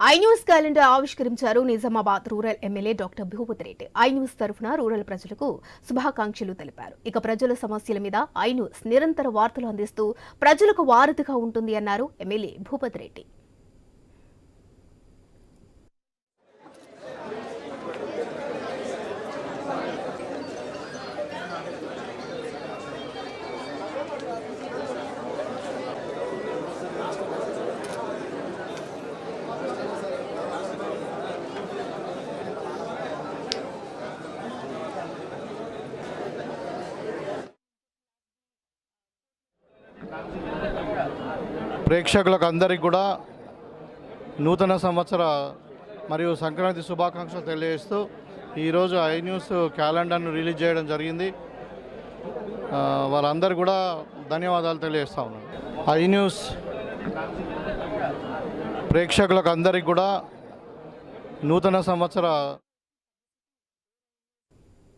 INews calendar ఆవిష్కరించారు Nizamabad rural MLA doctor Bhupathi Reddy iNews తరఫున rural ప్రజలకు శుభాకాంక్షలు తెలిపారు. ఇక ప్రజల సమస్యల మీద ఐన్యూస్ నిరంతర వార్తలు అందిస్తూ ప్రజలకు వారధిగా ఉంటుంది అన్నారు ఎమ్మెల్యే భూపతి రెడ్డి ప్రేక్షకులకు అందరికి కూడా నూతన సంవత్సర మరియు సంక్రాంతి శుభాకాంక్షలు తెలియజేస్తూ ఈరోజు ఐ న్యూస్ క్యాలెండర్ను రిలీజ్ చేయడం జరిగింది. వాళ్ళందరూ కూడా ధన్యవాదాలు తెలియజేస్తా ఉన్నాను. ఐ న్యూస్ ప్రేక్షకులకు అందరికీ కూడా నూతన సంవత్సర